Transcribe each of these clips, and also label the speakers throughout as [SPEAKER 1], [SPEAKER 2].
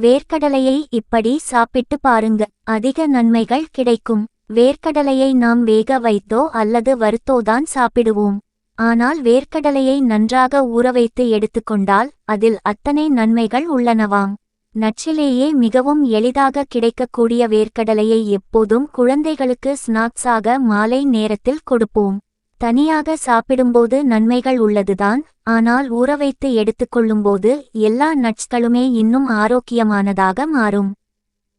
[SPEAKER 1] வேர்க்கடலையை இப்படி சாப்பிட்டு பாருங்க. அதிக நன்மைகள் கிடைக்கும். வேர்க்கடலையை நாம் வேக வைத்தோ அல்லது வறுத்தோதான் சாப்பிடுவோம். ஆனால் வேர்க்கடலையை நன்றாக ஊறவைத்து எடுத்துக்கொண்டால் அதில் அத்தனை நன்மைகள் உள்ளனவாம். நச்சிலேயே மிகவும் எளிதாக கிடைக்கக்கூடிய வேர்க்கடலையை எப்போதும் குழந்தைகளுக்கு ஸ்நாக்ஸாக மாலை நேரத்தில் கொடுப்போம். தனியாக சாப்பிடும்போது நன்மைகள் உள்ளதுதான். ஆனால் ஊறவைத்து எடுத்துக்கொள்ளும்போது எல்லா நட்ஸ்களுமே இன்னும் ஆரோக்கியமானதாக மாறும்.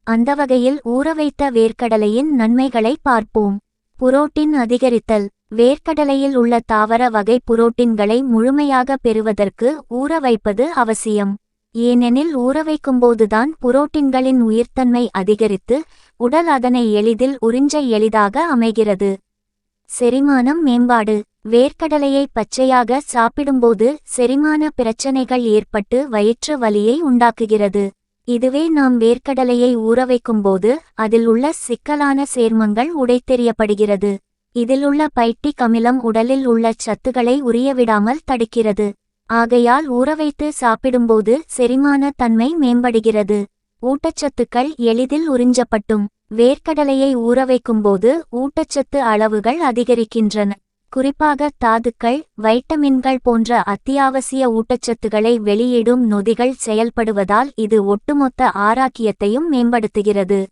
[SPEAKER 1] அந்த வகையில் ஊறவைத்த வேர்க்கடலையின் நன்மைகளை பார்ப்போம். புரோட்டின் அதிகரித்தல். வேர்க்கடலையில் உள்ள தாவர வகை புரோட்டீன்களை முழுமையாக பெறுவதற்கு ஊற வைப்பது அவசியம். ஏனெனில் ஊறவைக்கும்போதுதான் புரோட்டின்களின் உயிர்த்தன்மை அதிகரித்து உடல் அதனை எளிதில் உறிஞ்ச எளிதாக அமைகிறது. செரிமானம் மேம்பாடு. வேர்க்கடலையை பச்சையாக சாப்பிடும்போது செரிமான பிரச்சனைகள் ஏற்பட்டு வயிற்று வலியை உண்டாக்குகிறது. இதுவே நாம் வேர்க்கடலையை ஊறவைக்கும்போது அதில் உள்ள சிக்கலான சேர்மங்கள் உடைத்தெறியப்படுகிறது. இதிலுள்ள பைட்டிக் அமிலம் உடலில் உள்ள சத்துக்களை உரியவிடாமல் தடுக்கிறது. ஆகையால் ஊறவைத்து சாப்பிடும்போது செரிமான தன்மை மேம்படுகிறது. ஊட்டச்சத்துக்கள் எளிதில் உறிஞ்சப்பட்டும். வேர்க்கடலையை ஊறவைக்கும்போது ஊட்டச்சத்து அளவுகள் அதிகரிக்கின்றன. குறிப்பாக தாதுக்கள் வைட்டமின்கள் போன்ற அத்தியாவசிய ஊட்டச்சத்துகளை வெளியிடும் நொதிகள் செயல்படுவதால் இது ஒட்டுமொத்த ஆராக்கியத்தையும் மேம்படுத்துகிறது.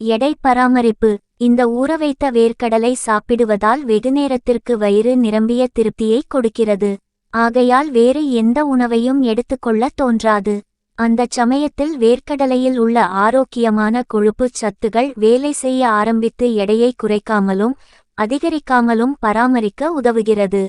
[SPEAKER 1] எடை பராமரிப்பு. இந்த ஊறவைத்த வேர்க்கடலை சாப்பிடுவதால் வெகுநேரத்திற்கு வயிறு நிரம்பிய திருப்தியை கொடுக்கிறது. ஆகையால் வேறு எந்த உணவையும் எடுத்துக்கொள்ள தோன்றாது. அந்தச் சமயத்தில் வேர்க்கடலையில் உள்ள ஆரோக்கியமான கொழுப்புச் சத்துகள் வேலை செய்ய ஆரம்பித்து எடையை குறைக்காமலும் அதிகரிக்காமலும் பராமரிக்க உதவுகிறது.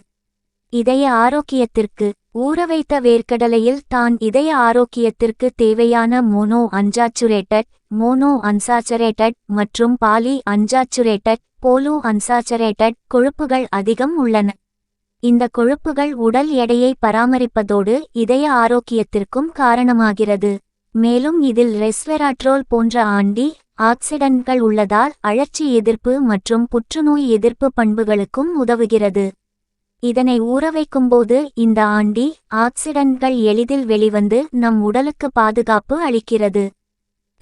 [SPEAKER 1] இதய ஆரோக்கியத்திற்கு ஊறவைத்த வேர்க்கடலையில் தான் இதய ஆரோக்கியத்திற்கு தேவையான மோனோ அன்சாச்சுரேட்டட் மோனோ அன்சாச்சுரேட்டட் மற்றும் பாலி அன்சாச்சுரேட்டட் போலோ அன்சாச்சுரேட்டட் கொழுப்புகள் அதிகம் உள்ளன. இந்த கொழுப்புகள் உடல் எடையை பராமரிப்பதோடு இதய ஆரோக்கியத்திற்கும் காரணமாகிறது. மேலும் இதில் ரெஸ்வெராட்ரோல் போன்ற ஆண்டி ஆக்சிடன்ட்கள் உள்ளதால் அழற்சி எதிர்ப்பு மற்றும் புற்றுநோய் எதிர்ப்பு பண்புகளுக்கும் உதவுகிறது. இதனை ஊறவைக்கும்போது இந்த ஆண்டி ஆக்சிடன்ட்கள் எளிதில் வெளிவந்து நம் உடலுக்கு பாதுகாப்பு அளிக்கிறது.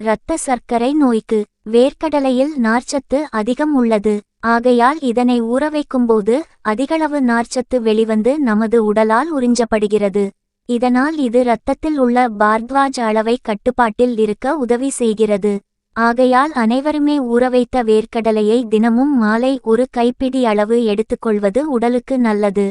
[SPEAKER 1] இரத்த சர்க்கரை நோய்க்கு வேர்க்கடலையில் நார்ச்சத்து அதிகம் உள்ளது. ஆகையால் இதனை ஊறவைக்கும்போது அதிகளவு நார்ச்சத்து வெளிவந்து நமது உடலால் உறிஞ்சப்படுகிறது. இதனால் இது இரத்தத்தில் உள்ள பார்த்வாஜ் அளவை கட்டுப்பாட்டில் இருக்க உதவி செய்கிறது. ஆகையால் அனைவருமே ஊறவைத்த வேர்க்கடலையை தினமும் மாலை ஒரு கைப்பிடி அளவு எடுத்துக்கொள்வது உடலுக்கு நல்லது.